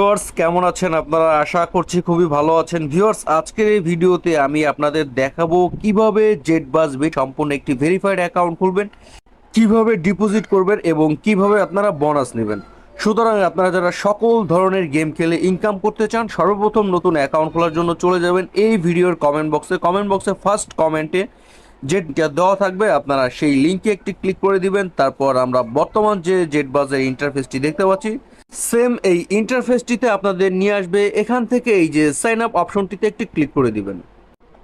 Viewers, কেমন আছেন আপনারা? আশা করছি খুবই ভালো আছেন। ভিউয়ার্স, আজকের এই ভিডিওতে আমি আপনাদের দেখাবো কীভাবে জেট বাস সম্পূর্ণ একটি ভেরিফাইড অ্যাকাউন্ট খুলবেন, কীভাবে ডিপোজিট করবেন এবং কীভাবে আপনারা বোনাস নেবেন। সুতরাং আপনারা যারা সকল ধরনের গেম খেলে ইনকাম করতে চান, সর্বপ্রথম নতুন অ্যাকাউন্ট খোলার জন্য চলে যাবেন এই ভিডিওর কমেন্ট বক্সে কমেন্ট বক্সে ফার্স্ট কমেন্টে যেটা দেওয়া থাকবে, আপনারা সেই লিঙ্কে একটি ক্লিক করে দিবেন। তারপর আমরা বর্তমান যে জেট বাসের ইন্টারফেসটি দেখতে পাচ্ছি সেম এই ইন্টারফেসটিতে আপনাদের নিয়ে আসবে এখান থেকে এই যে সাইন আপ অপশনটিতে একটি ক্লিক করে দিবেন।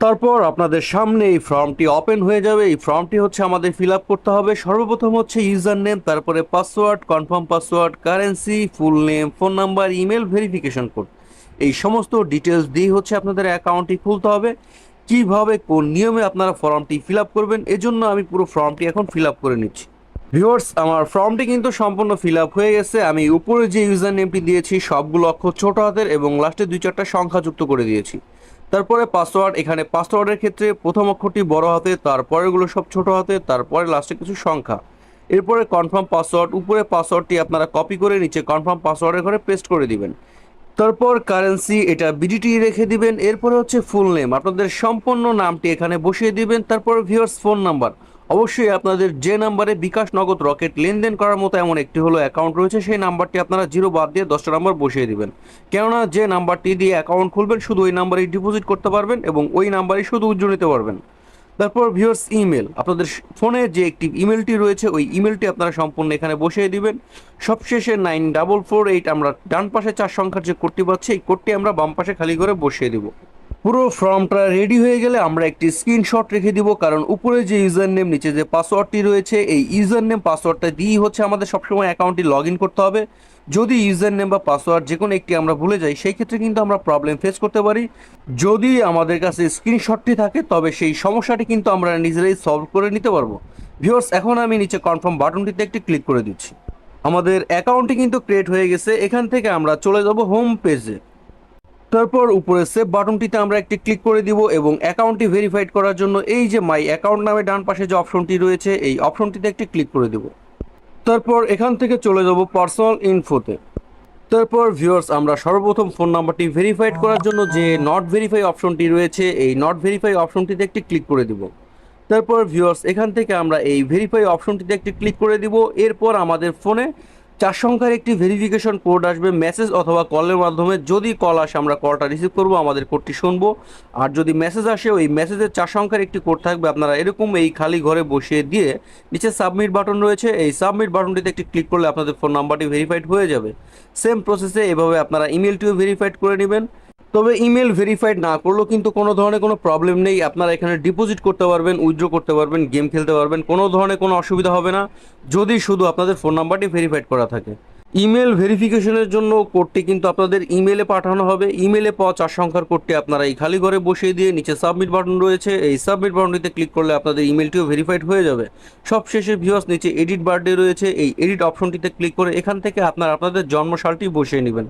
তারপর আপনাদের সামনে এই ফর্মটি ওপেন হয়ে যাবে। এই ফর্মটি হচ্ছে আমাদের ফিল আপ করতে হবে। সর্বপ্রথম হচ্ছে ইউজার নেম তারপরে password confirm password currency full name phone number email verification code এই সমস্ত ডিটেলস দিয়ে হচ্ছে আপনাদের অ্যাকাউন্টটি খুলতে হবে। কীভাবে, কোন নিয়মে আপনারা ফর্মটি ফিল আপ করবেন, এজন্য আমি পুরো ফর্মটি এখন ফিল আপ করে নিচ্ছি। ভিউয়ার্স, আমার ফর্মটি কিন্তু সম্পূর্ণ ফিল আপ হয়ে গেছে। আমি উপরে যে ইউজার নেমটি দিয়েছি, সবগুলো অক্ষর ছোট হাতের এবং লাস্টে দুই চারটা সংখ্যা যুক্ত করে দিয়েছি। তারপরে পাসওয়ার্ড, এখানে পাসওয়ার্ডের ক্ষেত্রে প্রথম অক্ষরটি বড় হাতে তারপরেগুলো সব ছোট হাতে, তারপরে লাস্টে কিছু সংখ্যা। এরপরে কনফার্ম পাসওয়ার্ড, উপরে পাসওয়ার্ডটি আপনারা কপি করে নিচে কনফার্ম পাসওয়ার্ডের ঘরে পেস্ট করে দিবেন। তারপর কারেন্সি, এটা বিডিটি রেখে দিবেন। এরপরে হচ্ছে ফুল নেম, আপনাদের সম্পূর্ণ নামটি এখানে বসিয়ে দিবেন। তারপর ভিউয়ার্স, ফোন নাম্বার। অবশ্যই আপনাদের যে নাম্বারে বিকাশ নগদ রকেট লেনদেন করার মতো এমন একটি হলো অ্যাকাউন্ট রয়েছে, সেই নাম্বারটি আপনারা জিরো বাদ দিয়ে দশটা নাম্বার বসিয়ে দিবেন। কেননা যে নাম্বারটি দিয়ে অ্যাকাউন্ট খুলবেন, শুধু ওই নাম্বারেই ডিপোজিট করতে পারবেন এবং ওই নাম্বারেই শুধু উজ্জ্বল নিতে পারবেন। তারপর ভিউয়ার্স ইমেল আপনাদের ফোনে যে একটি ইমেলটি রয়েছে, ওই ইমেলটি আপনারা সম্পূর্ণ এখানে বসিয়ে দিবেন। সবশেষে নাইন ডাবল ফোর এইট আমরা ডান পাশে চার সংখ্যার যে কোডটি পাচ্ছি, এই কোডটি আমরা বাম পাশে খালি করে বসিয়ে দিব। পুরো ফর্মটা রেডি হয়ে গেলে আমরা একটি স্ক্রিনশট রেখে দিব, কারণ উপরে যে ইউজার নেম নিচে যে পাসওয়ার্ডটি রয়েছে, এই ইউজার নেম পাসওয়ার্ডটা দিয়েই হচ্ছে আমাদের সবসময় অ্যাকাউন্টটি লগ করতে হবে। যদি ইউজার নেম বা পাসওয়ার্ড যে কোনো একটি আমরা ভুলে যাই, সেই ক্ষেত্রে কিন্তু আমরা প্রবলেম ফেস করতে পারি। যদি আমাদের কাছে স্ক্রিনশটটি থাকে, তবে সেই সমস্যাটি কিন্তু আমরা নিজেরাই সলভ করে নিতে পারব। ভিউয়ার্স এখন আমি নিচে কনফার্ম বাটনটিতে একটি ক্লিক করে দিচ্ছি। আমাদের অ্যাকাউন্টটি কিন্তু ক্রিয়েট হয়ে গেছে। এখান থেকে আমরা চলে যাব হোম পেজে তারপর উপরে সেভ বাটনটিতে আমরা একটি ক্লিক করে দিব এবং অ্যাকাউন্টটি ভেরিফাইড করার জন্য এই যে মাই অ্যাকাউন্ট নামে ডান পাশে যে অপশনটি রয়েছে, এই অপশনটিতে একটি ক্লিক করে দিব। তারপর এখান থেকে চলে যাব পার্সোনাল ইনফোতে তারপর ভিউয়ার্স আমরা সর্বপ্রথম ফোন নাম্বারটি ভেরিফাইড করার জন্য যে নট ভেরিফাই অপশনটি রয়েছে, এই নট ভেরিফাই অপশনটিতে একটি ক্লিক করে দিব। তারপর ভিউয়ার্স এখান থেকে আমরা এই ভেরিফাই অপশনটিতে একটি ক্লিক করে দিব। এরপর আমাদের ফোনে চার সংখ্যার একটি ভেরিফিকেশন কোড আসবে মেসেজ অথবা কলের মাধ্যমে। যদি কল আসে, আমরা কলটা রিসিভ করব, আমাদের কোডটি শুনব। আর যদি মেসেজ আসে, ওই মেসেজের চার সংখ্যার একটি কোড থাকবে আপনারা এরকম এই খালি ঘরে বসিয়ে দিয়ে নিচে সাবমিট বাটন রয়েছে। এই সাবমিট বাটনটিতে একটি ক্লিক করলে আপনাদের ফোন নাম্বারটি ভেরিফাইড হয়ে যাবে। সেম প্রসেসে এভাবে আপনারা ইমেলটিও ভেরিফাইড করে নেবেন। তবে ইমেল ভেরিফাইড না করলেও কিন্তু কোনো ধরনের কোনো প্রবলেম নেই। আপনারা এখানে ডিপোজিট করতে পারবেন, উইথড্র করতে পারবেন, গেম খেলতে পারবেন, কোনো ধরনের কোনো অসুবিধা হবে না। যদি শুধু আপনাদের ফোন নাম্বারটি ভেরিফাইড করা থাকে। ইমেল ভেরিফিকেশনের জন্য কোডটি কিন্তু আপনাদের ইমেলে পাঠানো হবে। ইমেলে পাওয়া চার সংখ্যার কোডটি আপনারা এই খালি ঘরে বসিয়ে দিয়ে নিচে সাবমিট বাটন রয়েছে। এই সাবমিট বাটনটিতে ক্লিক করলে আপনাদের ইমেলটিও ভেরিফাইড হয়ে যাবে। সবশেষে ভিউয়ার্স নিচে এডিট বার্থডে রয়েছে। এই এডিট অপশনটিতে ক্লিক করে এখান থেকে আপনারা আপনাদের জন্মসালটি বসিয়ে নেবেন।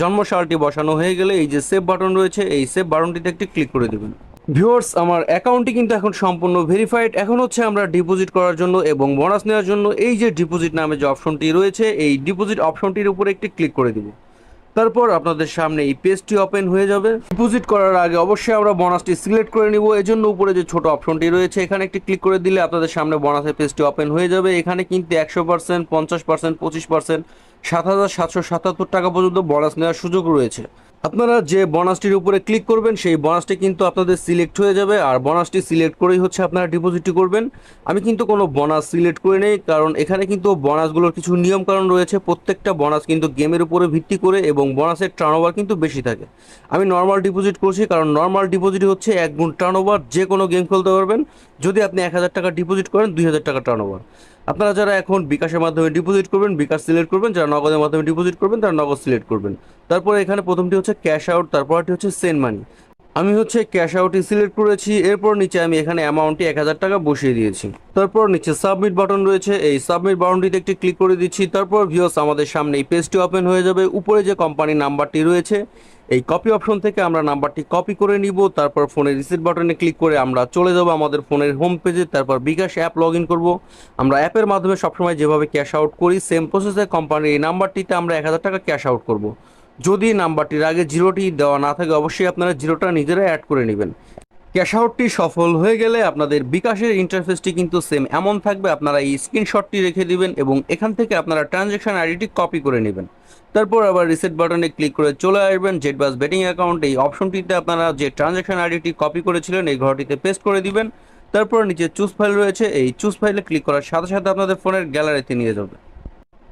জন্মসালটি বসানো হয়ে গেলে এই যে সেভ বাটন রয়েছে, এই সেভ বাটনটিতে একটি ক্লিক করে দেবেন। ভিউয়ার্স, আমার অ্যাকাউন্টটি কিন্তু এখন সম্পূর্ণ ভেরিফাইড। এখন হচ্ছে আমরা ডিপোজিট করার জন্য এবং বোনাস নেওয়ার জন্য এই যে ডিপোজিট নামে যে অপশনটি রয়েছে, এই ডিপোজিট অপশনটির উপরে একটি ক্লিক করে দিব। তারপর আপনাদের সামনে এই পেজটি ওপেন হয়ে যাবে। ডিপোজিট করার আগে অবশ্যই আমরা বোনাসটি সিলেক্ট করে নিব। এজন্য উপরে যে ছোট অপশনটি রয়েছে, এখানে একটি ক্লিক করে দিলে আপনাদের সামনে বোনাসের পেজটি ওপেন হয়ে যাবে। এখানে কিন্তু একশো পার্সেন্ট, পঞ্চাশ পার্সেন্ট, পঁচিশ পার্সেন্ট, সাত হাজার সাতশো সাতাত্তর টাকা পর্যন্ত বোনাস নেওয়ার সুযোগ রয়েছে। আপনারা যে বোনাসটির উপরে ক্লিক করবেন, সেই বোনাসটি কিন্তু আপনাদের সিলেক্ট হয়ে যাবে। আর বোনাসটি সিলেক্ট করেই হচ্ছে আপনারা ডিপোজিটটি করবেন। আমি কিন্তু কোনো বোনাস সিলেক্ট করে নেই, কারণ এখানে কিন্তু বোনাসগুলোর কিছু নিয়ম কারণ রয়েছে। প্রত্যেকটা বোনাস কিন্তু গেমের উপরে ভিত্তি করে এবং বোনাসের টার্নওভার কিন্তু বেশি থাকে। আমি নর্মাল ডিপোজিট করছি, কারণ নর্মাল ডিপোজিট হচ্ছে এক গুণ টার্নওভার যে কোনো গেম খেলতে পারবেন। যদি আপনি এক হাজার টাকা ডিপোজিট করেন, দুই হাজার টাকা টার্নওভার আপনারা যারা এখন বিকাশের মাধ্যমে ডিপোজিট করবেন, বিকাশ সিলেক্ট করবেন, যারা নগদের মাধ্যমে ডিপোজিট করবেন, তারা নগদ সিলেক্ট করবেন। তারপরে এখানে প্রথমটি হচ্ছে ক্যাশ আউট তারপরটি হচ্ছে সেন্ড মানি আমি হচ্ছে ক্যাশ আউটই সিলেক্ট করেছি, এরপর নিচে আমি এখানে অ্যামাউন্টটি এক হাজার টাকা বসিয়ে দিয়েছি। তারপর নিচে সাবমিট বাটন রয়েছে, এই সাবমিট বাটনটিতে একটি ক্লিক করে দিচ্ছি, তারপর ভিওস আমাদের সামনে এই পেজটি ওপেন হয়ে যাবে, উপরে যে কোম্পানির নাম্বারটি রয়েছে, এই কপি অপশন থেকে আমরা নাম্বারটি কপি করে নিব, তারপর ফোনের রিসিট বাটনে ক্লিক করে আমরা চলে যাব আমাদের ফোনের হোম পেজে তারপর বিকাশ অ্যাপ লগ ইন করব। আমরা অ্যাপের মাধ্যমে সবসময় যেভাবে ক্যাশ আউট করি সেম প্রসেসে কোম্পানির এই নাম্বারটিতে আমরা এক হাজার টাকা ক্যাশ আউট করব। যদি নাম্বারটির আগে জিরোটি দেওয়া না থাকে, অবশ্যই আপনারা জিরোটা নিজেরাই অ্যাড করে নেবেন। ক্যাশ আউটটি সফল হয়ে গেলে আপনাদের বিকাশের ইন্টারফেসটি কিন্তু সেম এমন থাকবে, আপনারা এই স্ক্রিনশটটি রেখে দিবেন এবং এখান থেকে আপনারা ট্রানজ্যাকশন আইডিটি কপি করে নেবেন। তারপর আবার রিসেট বাটনে ক্লিক করে চলে আসবেন জেটবাস বেটিং অ্যাকাউন্ট এই অপশনটিতে আপনারা যে ট্রানজ্যাকশন আইডিটি কপি করেছিলেন, এই ঘরটিতে পেস্ট করে দিবেন। তারপর নিচে চুজ ফাইল রয়েছে, এই চুজ ফাইলে ক্লিক করার সাথে সাথে আপনাদের ফোনের গ্যালারিতে নিয়ে যাবে।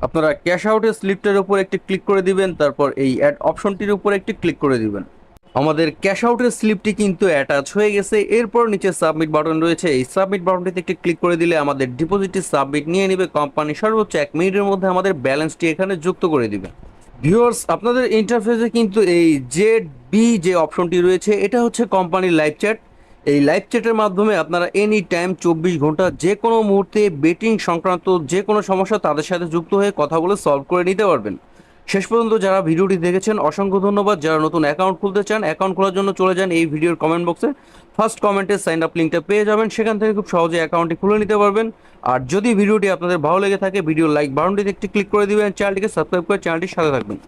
আপনারা ক্যাশ আউটের স্লিপটার উপর একটি ক্লিক করে দিবেন, তারপর এই অ্যাড অপশনটির উপর একটি ক্লিক করে দিবেন। আমাদের ক্যাশ আউটের স্লিপটি কিন্তু অ্যাটাচ হয়ে গেছে, এরপর নিচে সাবমিট বাটন রয়েছে। এই সাবমিট বাটনটিতে একটি ক্লিক করে দিলে আমাদের ডিপোজিটটি সাবমিট নিয়ে নেবে, কোম্পানি সর্বোচ্চ এক মিনিটের মধ্যে আমাদের ব্যালেন্সটি এখানে যুক্ত করে দিবে। ভিউয়ার্স, আপনাদের ইন্টারফেসে কিন্তু এই জেড বি যে অপশনটি রয়েছে, এটা হচ্ছে কোম্পানির লাইভ চ্যাট এই লাইভ চ্যাটের মাধ্যমে আপনারা এনি টাইম চব্বিশ ঘণ্টা যে কোনো মুহূর্তে বেটিং সংক্রান্ত যে কোনো সমস্যা তাদের সাথে যুক্ত হয়ে কথা বলে সলভ করে নিতে পারবেন। শেষ পর্যন্ত যারা ভিডিওটি দেখেছেন, অসংখ্য ধন্যবাদ। যারা নতুন অ্যাকাউন্ট খুলতে চান অ্যাকাউন্ট খোলার জন্য চলে যান এই ভিডিওর কমেন্ট বক্সে ফার্স্ট কমেন্টে সাইন আপ লিঙ্কটা পেয়ে যাবেন। সেখান থেকে খুব সহজে অ্যাকাউন্টটি খুলে নিতে পারবেন। আর যদি ভিডিওটি আপনাদের ভালো লেগে থাকে ভিডিও লাইক বাটনটিতে একটি ক্লিক করে দিবেন। চ্যানেলটিকে সাবস্ক্রাইব করে চ্যানেলটির সাথে থাকবেন।